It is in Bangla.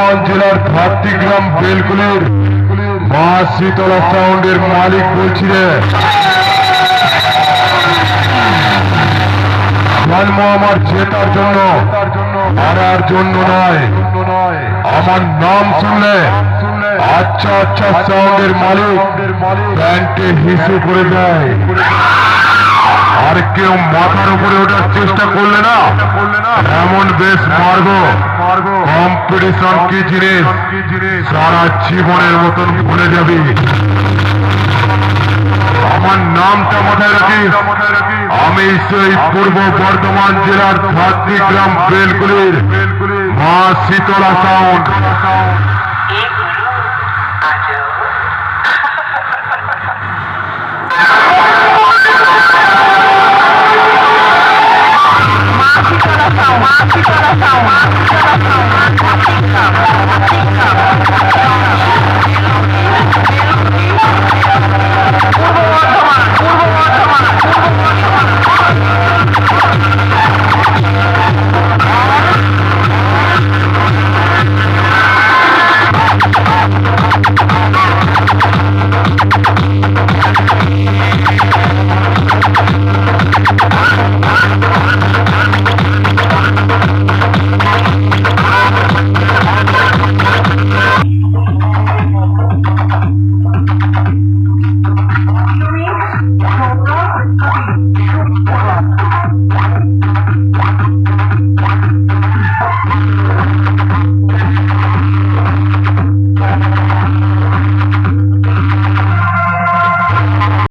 গ্রাম বেলকুলির মা শীতলা সাউন্ডের মালিক বলছি রে জন্ম আমার জেতার জন্য হারার জন্য নয়। আমার নাম শুনলে আচ্ছা আচ্ছা সাউন্ডের মালিক প্যান্টে হিসু করে দেয় আর কেউ মাথার উপরে ওঠার চেষ্টা করলে না? এমন বেশ মার্গ কম্পিটিশন কি জিনিস? সারা জীবনের মতন ভুলে যাবি। আমার নামটা মাথায় রাখিস। আমি সেই পূর্ব বর্ধমান জেলার ভাতৃগ্রাম বেলগুলির মা শীতলা সাউন্ড